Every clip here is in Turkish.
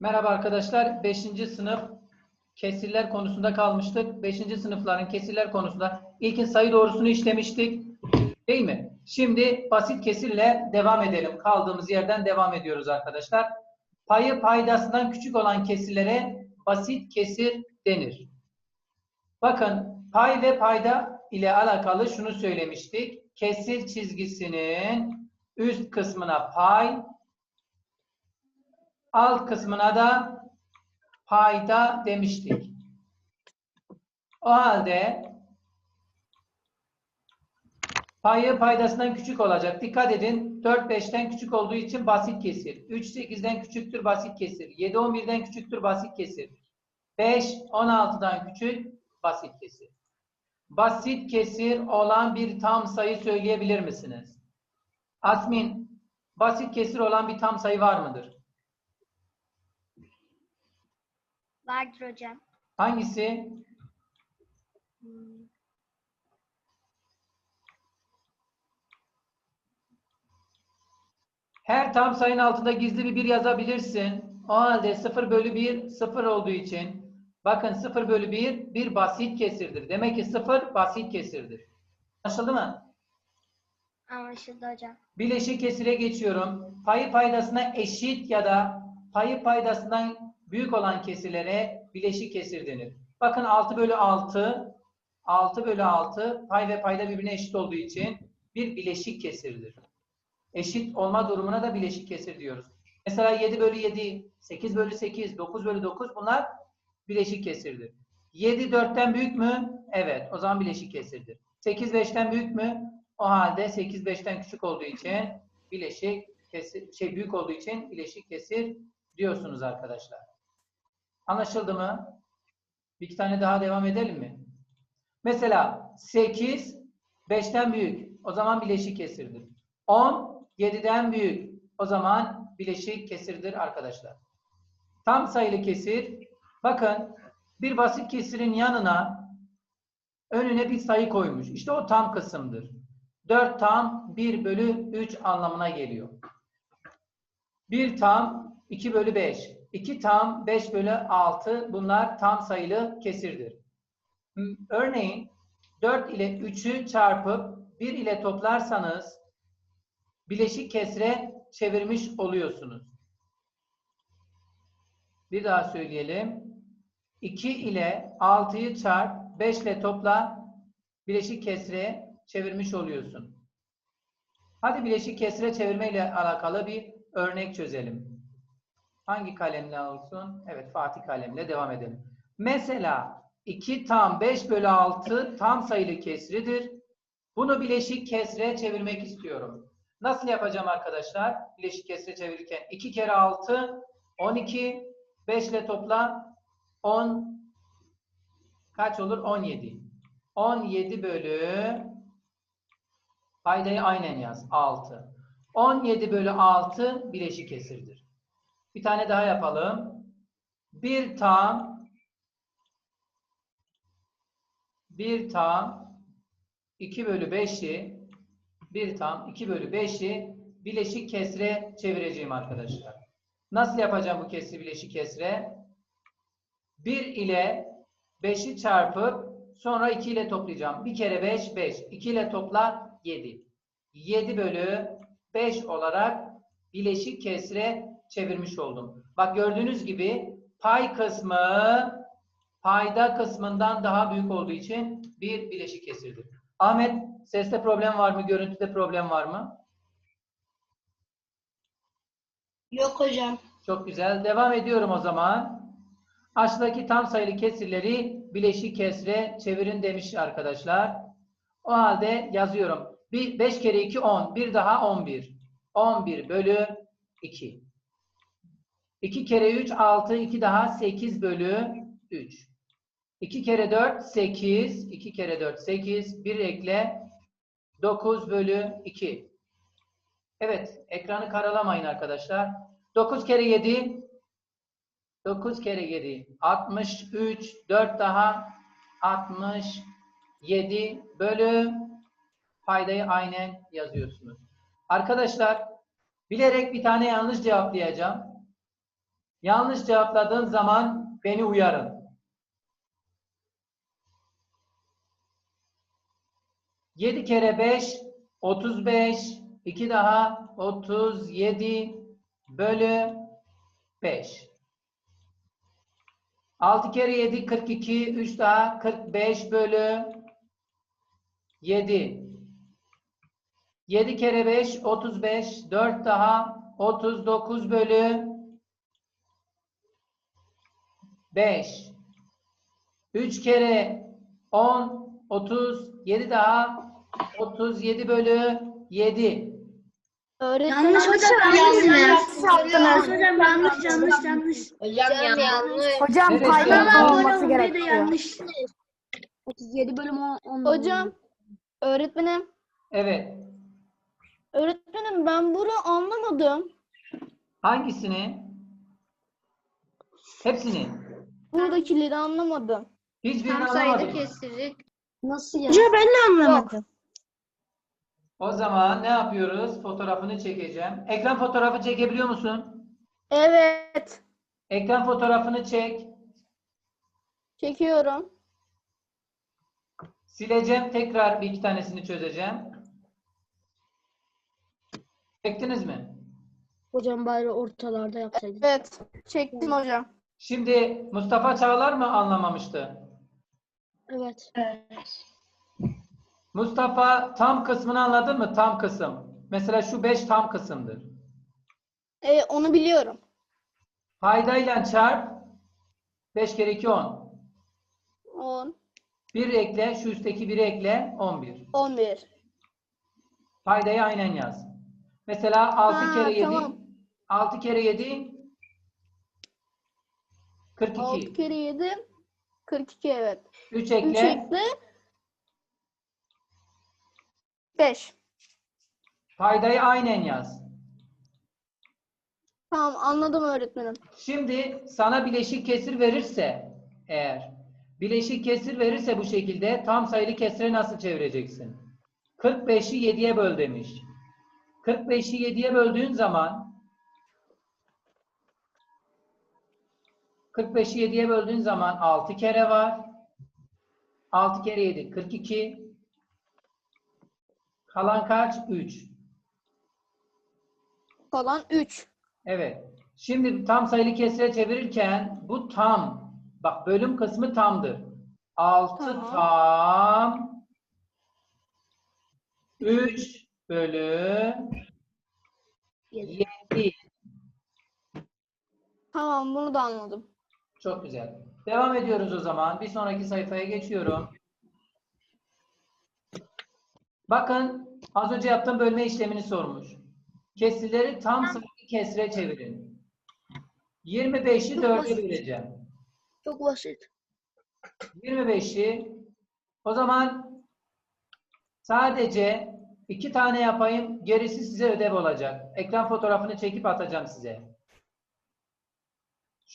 Merhaba arkadaşlar. 5. sınıf kesirler konusunda kalmıştık. 5. sınıfların kesirler konusunda ilkin sayı doğrusunu işlemiştik. Değil mi? Şimdi basit kesirle devam edelim. Kaldığımız yerden devam ediyoruz arkadaşlar. Payı paydasından küçük olan kesirlere basit kesir denir. Bakın pay ve payda ile alakalı şunu söylemiştik. Kesir çizgisinin üst kısmına pay, alt kısmına da payda demiştik. O halde payı paydasından küçük olacak. Dikkat edin 4 5'ten küçük olduğu için basit kesir. 3 8'den küçüktür basit kesir. 7 11'den küçüktür basit kesir. 5 16'dan küçük basit kesir. Basit kesir olan bir tam sayı söyleyebilir misiniz? Asmin, basit kesir olan bir tam sayı var mıdır? Vardır hocam. Hangisi? Hmm, Her tam sayının altında gizli bir 1 yazabilirsin. O halde 0 bölü 1 0 olduğu için bakın 0 bölü 1 bir basit kesirdir. Demek ki 0 basit kesirdir. Anlaşıldı mı? Anlaşıldı hocam. Bileşik kesire geçiyorum. Payı paydasına eşit ya da payı paydasından büyük olan kesirlere bileşik kesir denir. Bakın 6 bölü 6 6 bölü 6 pay ve payda birbirine eşit olduğu için bir bileşik kesirdir. Eşit olma durumuna da bileşik kesir diyoruz. Mesela 7 bölü 7, 8 bölü 8, 9 bölü 9 bunlar bileşik kesirdir. 7 4'ten büyük mü? Evet. O zaman bileşik kesirdir. 8 5'ten büyük mü? O halde 8 5'ten küçük olduğu için bileşik kesir, şey büyük olduğu için bileşik kesir diyorsunuz arkadaşlar. Anlaşıldı mı? Bir iki tane daha devam edelim mi? Mesela 8 5'ten büyük. O zaman bileşik kesirdir. 10 7'den büyük. O zaman bileşik kesirdir arkadaşlar. Tam sayılı kesir. Bakın bir basit kesirin yanına önüne bir sayı koymuş. İşte o tam kısımdır. 4 tam 1 bölü 3 anlamına geliyor. 1 tam 2 bölü 5. 2 tam 5 bölü 6 bunlar tam sayılı kesirdir. M- Örneğin 4 ile 3'ü çarpıp 1 ile toplarsanız bileşik kesre çevirmiş oluyorsunuz. Bir daha söyleyelim. 2 ile 6'yı çarp 5 ile topla bileşik kesre çevirmiş oluyorsun. Hadi bileşik kesre çevirme ile alakalı bir örnek çözelim. Hangi kalemle olsun? Evet Fatih kalemle devam edelim. Mesela 2 tam 5 bölü 6 tam sayılı kesridir. Bunu bileşik kesre çevirmek istiyorum. Nasıl yapacağım arkadaşlar? Bileşik kesre çevirirken 2 kere 6 12 5 ile topla 10 kaç olur? 17. 17 bölü paydayı aynen yaz. 6. 17 bölü 6 bileşik kesirdir. Bir tane daha yapalım. 1 tam 1 tam 2 bölü 5'i 1 tam 2 bölü 5'i bileşik kesre çevireceğim arkadaşlar. Nasıl yapacağım bu kesri bileşik kesre? 1 ile 5'i çarpıp sonra 2 ile toplayacağım. 1 kere 5 5. 2 ile topla 7. 7 bölü 5 olarak bileşik kesre çevirmiş oldum. Bak gördüğünüz gibi pay kısmı payda kısmından daha büyük olduğu için bir bileşik kesirdir. Ahmet seste problem var mı? Görüntüde problem var mı? Yok hocam. Çok güzel. Devam ediyorum o zaman. Aşağıdaki tam sayılı kesirleri bileşik kesre çevirin demiş arkadaşlar. O halde yazıyorum. 5 kere 2 10. Bir daha 11. 11 bölü 2. 2 kere 3 6. 2 daha 8 bölü 3. 2 kere 4 8. 2 kere 4 8. 1 ekle 9 bölü 2. Evet. Ekranı karalamayın arkadaşlar. 9 kere 7 9 kere 7 63 4 daha 67 bölü paydayı aynen yazıyorsunuz. Arkadaşlar bilerek bir tane yanlış cevaplayacağım. Yanlış cevapladığım zaman beni uyarın. 7 kere 5 35 2 daha 37 bölü 5. 6 kere 7 42 3 daha 45 bölü 7. 7 kere 5 35 4 daha 39 bölü 5. 3 kere 10 30 7 daha 37 bölü 7. Yanlış hocam yanlış yaptınız. Hocam yanlış yanlış yanlış. Hocam yanlış. Hocam Neresi payda yanlış? olması Hocam bir de gerekiyor. yanlış. 37 bölüm 10. Hocam öğretmenim Evet. öğretmenim ben bunu anlamadım. Hangisini? Hepsini. Buradakileri anlamadım. Hiçbirini anlamadım. kesilecek. Nasıl ya? Hocam ben de anlamadım. O zaman ne yapıyoruz? Fotoğrafını çekeceğim. Ekran fotoğrafı çekebiliyor musun? Evet. Ekran fotoğrafını çek. Çekiyorum. Sileceğim. Tekrar bir iki tanesini çözeceğim. Çektiniz mi? Hocam bari ortalarda yapsaydık. Evet. Çektim hocam. Şimdi Mustafa Çağlar mı anlamamıştı? Evet. Mustafa tam kısmını anladın mı? Tam kısım. Mesela şu 5 tam kısımdır. Ee, onu biliyorum. Paydayla çarp. 5 kere 2 10. 10, 1 ekle. Şu üstteki 1'i ekle. 11. 11. Paydayı aynen yaz. Mesela 6 Ha, kere 7. tamam. 6 kere 7 42. 6 kere 7 42 evet. 3 3 ekle. ekle 5. Paydayı aynen yaz. Tamam anladım öğretmenim. Şimdi sana bileşik kesir verirse eğer bileşik kesir verirse bu şekilde tam sayılı kesire nasıl çevireceksin? 45'i 7'ye böl demiş. 45'i 7'ye böldüğün zaman 45'i 7'ye böldüğün zaman 6 kere var. 6 kere 7 42. Kalan kaç? 3. Kalan 3. Evet. Şimdi tam sayılı kesire çevirirken bu tam. Bak bölüm kısmı tamdır. 6 Tamam. tam 3 bölü 7. Tamam bunu da anladım. Çok güzel. Devam ediyoruz o zaman. Bir sonraki sayfaya geçiyorum. Bakın az önce yaptığım bölme işlemini sormuş. Kesirleri tam sayılı kesire çevirin. 25'i 4'e böleceğim. Çok basit. 25'i o zaman sadece iki tane yapayım. Gerisi size ödev olacak. Ekran fotoğrafını çekip atacağım size.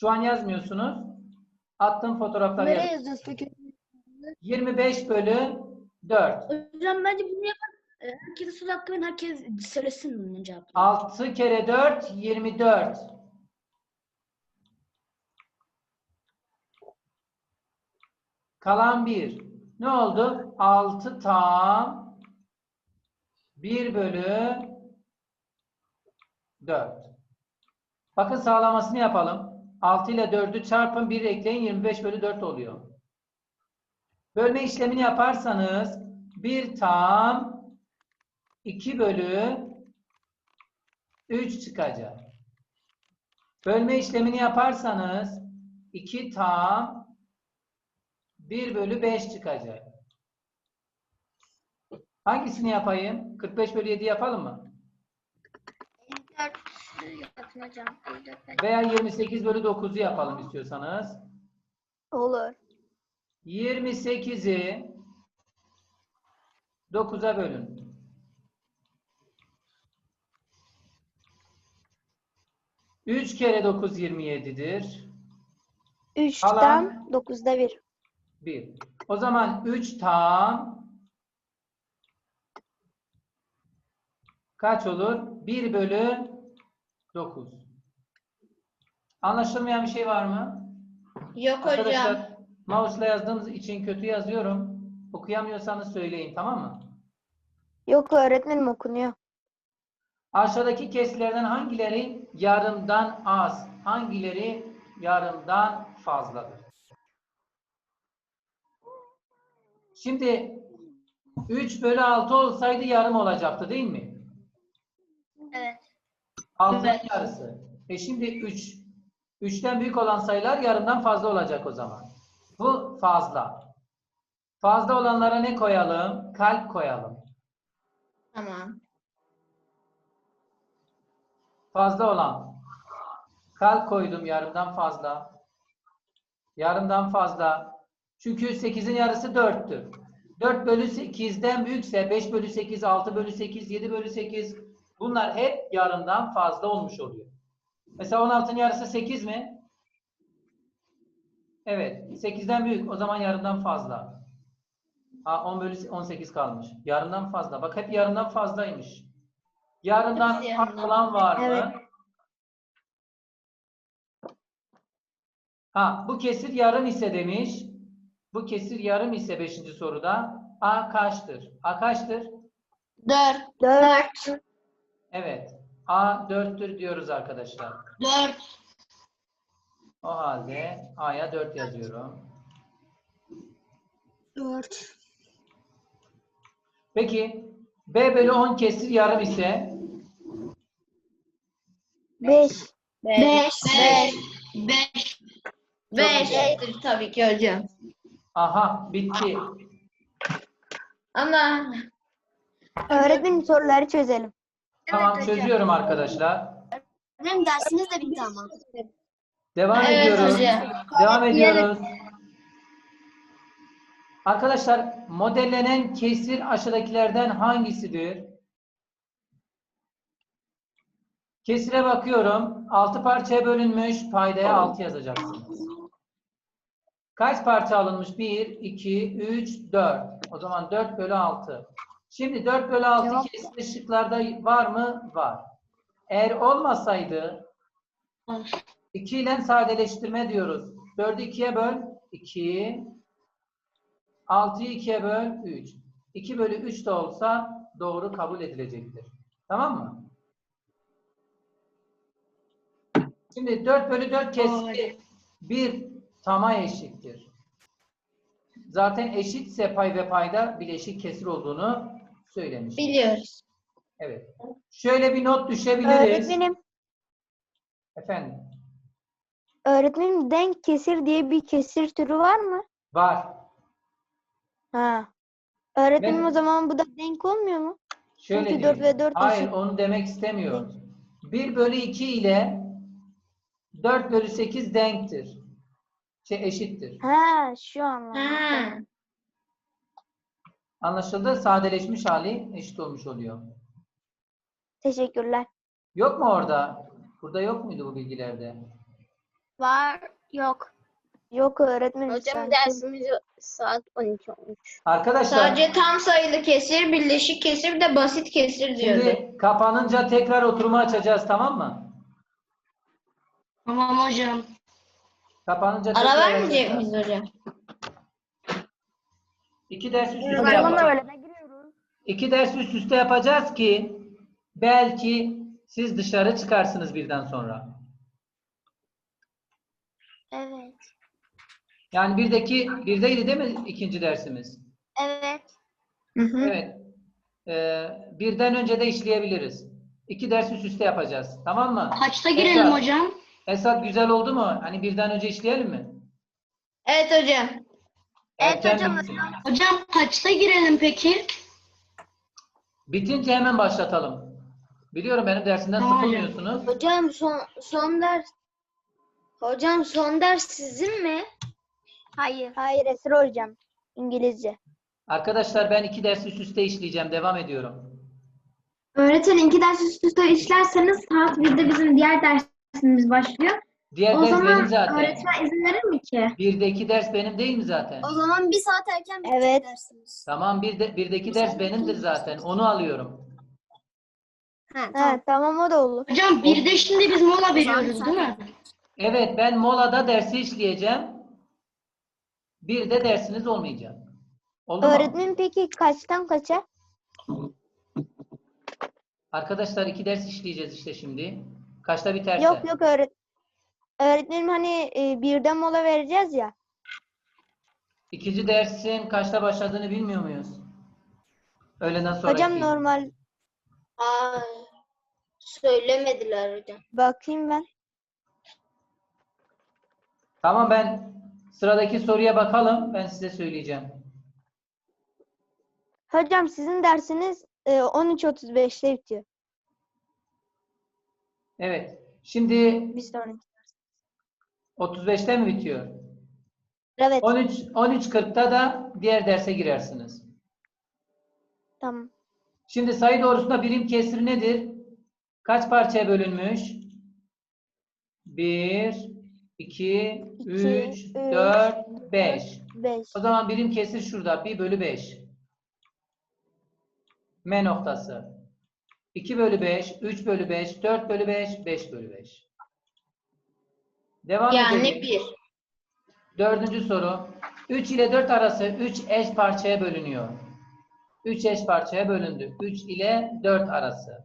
Şu an yazmıyorsunuz. Attığım fotoğrafları Nereye yaz. yazacağız peki? 25 bölü 4. Hocam bence bunu yapan e, herkese söz hakkı verin. Herkes söylesin bunun cevabını. 6 kere 4 24. Kalan 1. Ne oldu? 6 tam 1 bölü 4. Bakın sağlamasını yapalım. 6 ile 4'ü çarpın 1 ekleyin 25 bölü 4 oluyor. Bölme işlemini yaparsanız 1 tam 2 bölü 3 çıkacak. Bölme işlemini yaparsanız 2 tam 1 bölü 5 çıkacak. Hangisini yapayım? 45 bölü 7 yapalım mı? 54 yapın hocam. 54 ben- Veya 28 bölü 9'u yapalım istiyorsanız. Olur. 28'i 9'a bölün. Üç kere 9 27'dir. 3 Kalan- tam 9'da 1. 1. O zaman 3 tam kaç olur? 1 bölü 9. Anlaşılmayan bir şey var mı? Yok hocam. Arkadaşlar mouse'la yazdığımız için kötü yazıyorum. Okuyamıyorsanız söyleyin tamam mı? Yok öğretmenim okunuyor. Aşağıdaki kesirlerden hangileri yarımdan az, hangileri yarımdan fazladır? Şimdi 3 bölü 6 olsaydı yarım olacaktı değil mi? Evet. 6'nın Evet. yarısı. E şimdi 3. 3'ten büyük olan sayılar yarımdan fazla olacak o zaman. Bu fazla. Fazla olanlara ne koyalım? Kalp koyalım. Tamam. Fazla olan. Kalp koydum yarımdan fazla. Yarımdan fazla. Çünkü 8'in yarısı 4'tür. 4 bölü 8'den büyükse 5 bölü 8, 6 bölü 8, 7 bölü 8 bunlar hep yarımdan fazla olmuş oluyor. Mesela 16'nın yarısı 8 mi? Evet. 8'den büyük. O zaman yarımdan fazla. Ha, 10 bölü 18 kalmış. Yarımdan fazla. Bak hep yarımdan fazlaymış. Yarımdan olan var mı? Evet. Ha, bu kesir yarım ise demiş. Bu kesir yarım ise 5. soruda. A kaçtır? A kaçtır? 4. 4. Evet. A 4'tür diyoruz arkadaşlar. 4. O halde A'ya 4 yazıyorum. 4. Peki B bölü 10 kesir yarım ise 5. 5. 5. 5. 5'tir tabii ki hocam. aha bitti. Ama Öğretmenim soruları çözelim. Tamam hocam. çözüyorum arkadaşlar. Benim dersiniz de bitti ama. Devam Evet ediyoruz. hocam. Devam ediyoruz. Arkadaşlar modellenen kesir aşağıdakilerden hangisidir? Kesire bakıyorum. 6 parçaya bölünmüş. Paydaya 6 yazacaksınız. Kaç parça alınmış? 1, 2, 3, 4. O zaman 4 bölü 6. Şimdi 4 bölü 6 kesir şıklarda var mı? Var. Eğer olmasaydı 2 ile sadeleştirme diyoruz. 4'ü 2'ye böl 2. 6'yı 2'ye böl 3. 2 bölü 3 de olsa doğru kabul edilecektir. Tamam mı? Şimdi 4 bölü 4 kesri bir tama eşittir. Zaten eşitse pay ve payda bileşik kesir olduğunu söylemiş. biliyoruz. Evet. Şöyle bir not düşebiliriz. Öğretmenim, Efendim. öğretmenim denk kesir diye bir kesir türü var mı? Var. Ha. Öğretmenim Ben- o zaman bu da denk olmuyor mu? Şöyle Çünkü diyeyim. 4 ve 4 Hayır eşit. onu demek istemiyor. 1 bölü 2 ile 4 bölü 8 denktir. Şey eşittir. Ha, şu an. Ha. Anlaşıldı? Sadeleşmiş hali eşit olmuş oluyor. Teşekkürler. Yok mu orada? Burada yok muydu bu bilgilerde? Var. Yok. Yok öğretmenim. Hocam dersimiz saat 12 olmuş. Arkadaşlar Sadece tam sayılı kesir, birleşik kesir bir de basit kesir diyordu. şimdi kapanınca tekrar oturumu açacağız tamam mı? Tamam hocam. Kapanınca Ara tekrar vermeyecek miyiz hocam? İki ders üst üste yapacağız. İki ders üst üste yapacağız ki belki siz dışarı çıkarsınız birden sonra. Evet. Yani birdeki birdeydi değil mi ikinci dersimiz? Evet. Hı hı. Evet. Ee, birden önce de işleyebiliriz. İki ders üst üste yapacağız. Tamam mı? Kaçta girelim Esat, hocam? Esat güzel oldu mu? Hani birden önce işleyelim mi? Evet hocam. Evet hocam. Hocam kaçta girelim peki? Bitince hemen başlatalım. Biliyorum benim hocam. sıkılmıyorsunuz. Hocam son son ders Hocam son ders sizin mi? Hayır. Hayır Esra hocam. İngilizce. Arkadaşlar ben iki ders üst üste işleyeceğim. Devam ediyorum. Öğretmenim iki ders üst üste işlerseniz saat 1'de bizim diğer dersimiz başlıyor. Diğer o ders zaman benim zaten. öğretmen izin verir mi ki? Birdeki ders benim değil mi zaten? O zaman bir saat erken bitecek Evet. dersiniz. Tamam bir de, birdeki ders benimdir zaten. Onu alıyorum. Ha, Ha, tamam o da olur. Hocam bir de şimdi biz mola veriyoruz değil mi? Evet ben molada dersi işleyeceğim. Bir de dersiniz olmayacak. Oldu mu? Öğretmenim peki kaçtan kaça? Arkadaşlar iki ders işleyeceğiz işte şimdi. Kaçta biterse. Yok yok öğret öğretmenim hani e, birden mola vereceğiz ya. İkinci dersin kaçta başladığını bilmiyor muyuz? Öğleden sonra. Hocam normal Aa, söylemediler hocam. bakayım ben. Tamam ben sıradaki soruya bakalım. Ben size söyleyeceğim. Hocam sizin dersiniz e, 13.35'te bitiyor. Evet. Şimdi Bir sonraki. 35'te mi bitiyor? Evet 13 13.40'da da diğer derse girersiniz. tamam. Şimdi sayı doğrusunda birim kesri nedir? Kaç parçaya bölünmüş? 1, 2, 3, üç, 4, 5. 5. O zaman birim kesir şurada. 1 bölü 5. M noktası. 2 bölü 5, 3 bölü 5, 4 bölü 5, 5 bölü 5. Devam Yani edelim. bir. Dördüncü soru. 3 ile 4 arası 3 eş parçaya bölünüyor. 3 eş parçaya bölündü. 3 ile 4 arası.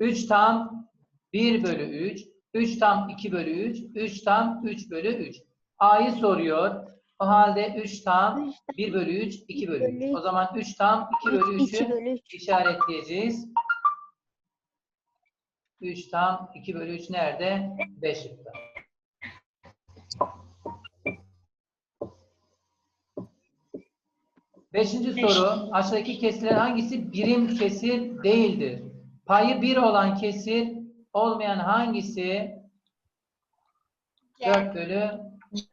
3 tam 1 bölü 3. 3 tam 2 bölü 3. 3 tam 3 bölü 3. A'yı soruyor. O halde 3 tam 1 bölü 3, 2 bölü 3. O zaman 3 tam 2 bölü 2 3'ü bölü 3. işaretleyeceğiz. 3 tam 2 bölü 3 nerede? 5 şıkkı. Beşinci soru. Aşağıdaki kesirler hangisi birim kesir değildir? Payı 1 olan kesir olmayan hangisi? 4 bölü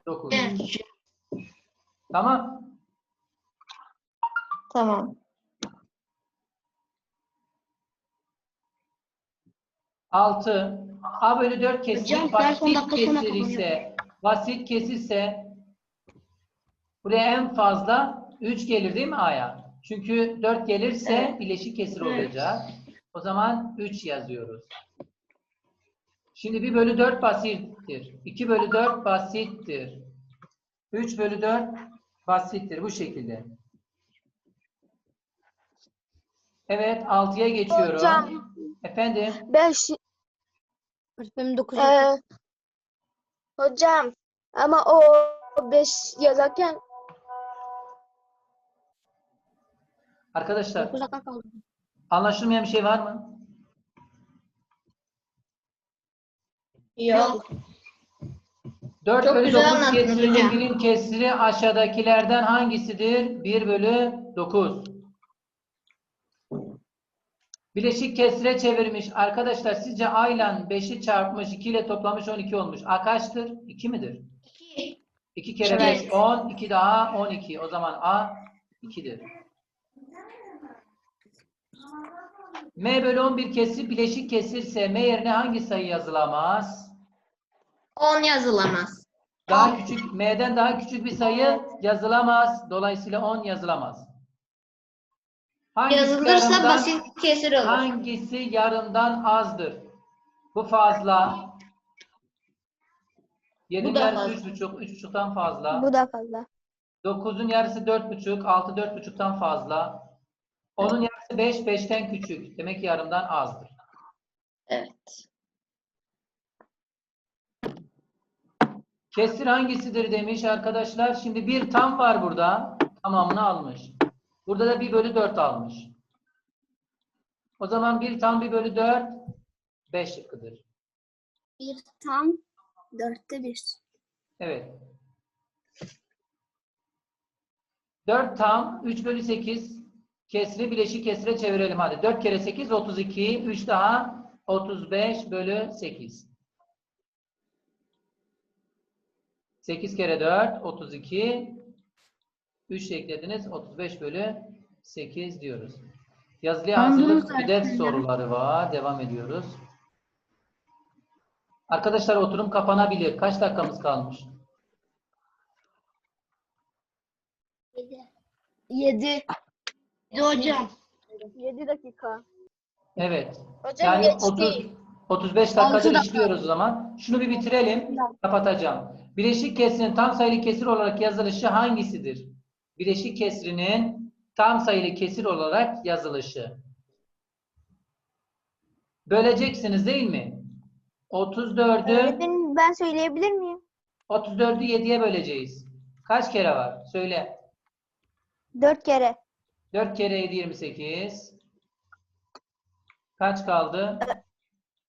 9. Tamam. Tamam. 6. A bölü 4 kesir Hocam, basit kesir ise basit kesirse buraya en fazla 3 gelir değil mi A'ya? Çünkü 4 gelirse bileşik kesir olacak. O zaman 3 yazıyoruz. Şimdi 1 bölü 4 basittir. 2 bölü 4 basittir. 3 bölü 4 basittir. Bu şekilde. Evet 6'ya geçiyorum. Hocam. Efendim? 5 Öğretmenim 9 Ee, hocam ama o 5 yazarken Arkadaşlar dakika kaldı. anlaşılmayan bir şey var mı? Yok. 4 Çok bölü güzel 9 anlattınız kesirinin hocam. birim kesiri aşağıdakilerden hangisidir? 1 bölü 9. Bileşik kesire çevirmiş. Arkadaşlar sizce A ile 5'i çarpmış, 2 ile toplamış 12 olmuş. A kaçtır? 2 midir? 2 kere 5 10, 2 daha 12. O zaman A 2'dir. M bölü 11 kesir bileşik kesirse M yerine hangi sayı yazılamaz? 10 yazılamaz. Daha küçük, M'den daha küçük bir sayı yazılamaz. Dolayısıyla 10 yazılamaz. Hangisi Yazılırsa yarımdan- basit kesir olur. Hangisi yarımdan azdır? Bu fazla. 7'nin da yarısı fazla. 3,5, 3,5'tan fazla. Bu da fazla. 9'un yarısı 4,5, 6 4,5'tan fazla. 10'un yarısı 5, 5'ten küçük. Demek ki yarımdan azdır. Evet. Kesir hangisidir demiş arkadaşlar. Şimdi bir tam var burada. Tamamını almış. Burada da 1 bölü 4 almış. O zaman bir tam 1 bölü 4 5 şıkkıdır. bir tam dörtte bir. Evet. 4 tam 3 bölü 8 kesri bileşik kesire çevirelim hadi. 4 kere 8 32. 3 daha 35 bölü 8. 8 kere 4 32. 3 eklediniz 35 bölü 8 diyoruz. Yazılıya hazırlık ödev soruları var. Devam ediyoruz. Arkadaşlar oturum kapanabilir. Kaç dakikamız kalmış? 7. Hocam. 7 dakika. Evet. Hocam Yani geç 30 değil. 35 dakikadır dakika. işliyoruz o zaman. Şunu bir bitirelim. Kapatacağım. Bileşik kesrin tam sayılı kesir olarak yazılışı hangisidir? Bileşik kesrinin tam sayılı kesir olarak yazılışı. Böleceksiniz değil mi? 34'ü Öğretmenim ben söyleyebilir miyim? 34'ü 7'ye böleceğiz. Kaç kere var? Söyle. Dört kere. 4 kere 7 28. Kaç kaldı?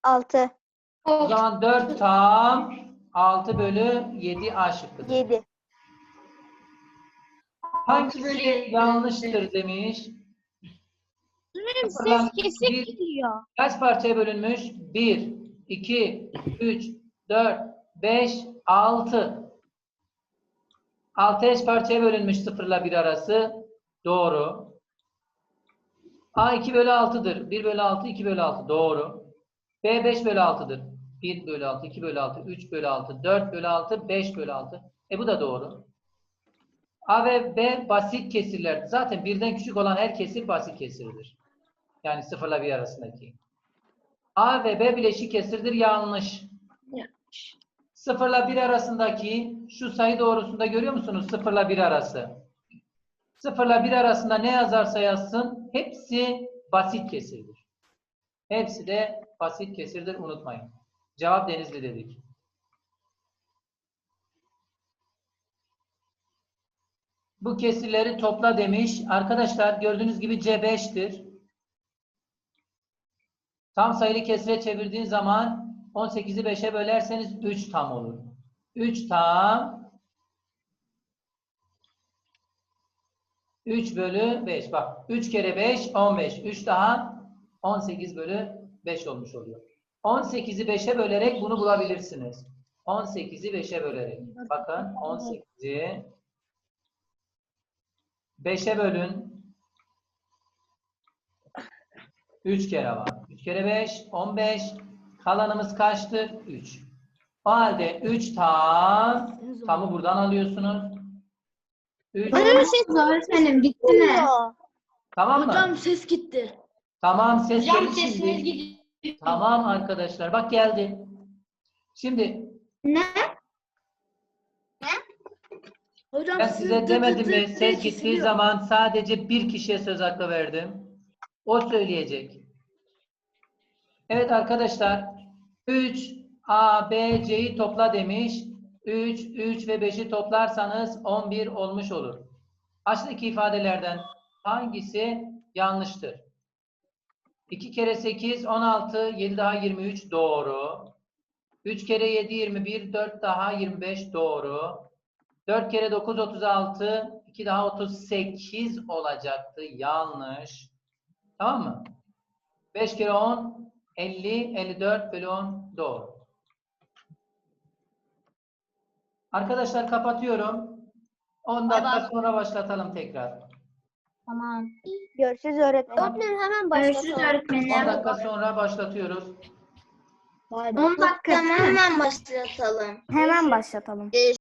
Altı. O zaman 4 tam 6 bölü 7 A şıkkıdır. Yedi. Hangisi yanlıştır demiş. Sıfırdan bir- geliyor. Kaç parçaya bölünmüş? 1, 2, 3, 4, 5, 6. 6 eş parçaya bölünmüş sıfırla 1 arası. Doğru. A 2 bölü 6'dır. 1 bölü 6, 2 bölü 6. Doğru. B 5 bölü 6'dır. 1 bölü 6, 2 bölü 6, 3 bölü 6, 4 bölü 6, 5 bölü 6. E bu da doğru. A ve B basit kesirlerdir. Zaten birden küçük olan her kesir basit kesirdir. Yani sıfırla bir arasındaki. A ve B bileşik kesirdir. Yanlış. Sıfırla bir arasındaki şu sayı doğrusunda görüyor musunuz? Sıfırla bir arası. Sıfırla bir arasında ne yazarsa yazsın hepsi basit kesirdir. Hepsi de basit kesirdir. Unutmayın. Cevap Denizli dedik. Bu kesirleri topla demiş. Arkadaşlar gördüğünüz gibi C5'tir. Tam sayılı kesire çevirdiğin zaman 18'i 5'e bölerseniz 3 tam olur. 3 tam 3 bölü 5. Bak 3 kere 5 15. 3 daha 18 bölü 5 olmuş oluyor. 18'i 5'e bölerek bunu bulabilirsiniz. 18'i 5'e bölerek. Bakın 18'i 5'e bölün. 3 kere var. 3 kere 5, 15. Kalanımız kaçtır? 3. O halde 3 tam, tamı buradan alıyorsunuz. 3, Öğretmenim gitti mi? Tamam mı? Hocam ses gitti. Tamam ses Hocam geldi sesiniz şimdi. gidiyor. Tamam arkadaşlar bak geldi. Şimdi Ne? Hocam ben sizin size tık demedim tık mi ses gittiği kesiliyor. zaman sadece bir kişiye söz hakkı verdim. O söyleyecek. Evet arkadaşlar 3 A, B, C'yi topla demiş. 3, 3 ve 5'i toplarsanız 11 olmuş olur. Aşağıdaki ifadelerden hangisi yanlıştır? 2 kere 8 16, 7 daha 23 doğru. 3 kere 7 21, 4 daha 25 doğru. 4 kere 9 36, 2 daha 38 olacaktı. Yanlış. Tamam mı? 5 kere 10 50, 54 bölü 10 doğru. Arkadaşlar kapatıyorum. 10 dakika sonra başlatalım tekrar. Tamam. Görüşürüz öğretmenim. Öğretmenim hemen Görüşürüz başlatalım. 10 öğretmenim. dakika sonra başlatıyoruz. 10 dakika. Hemen başlatalım. Hemen başlatalım. Görüşürüz.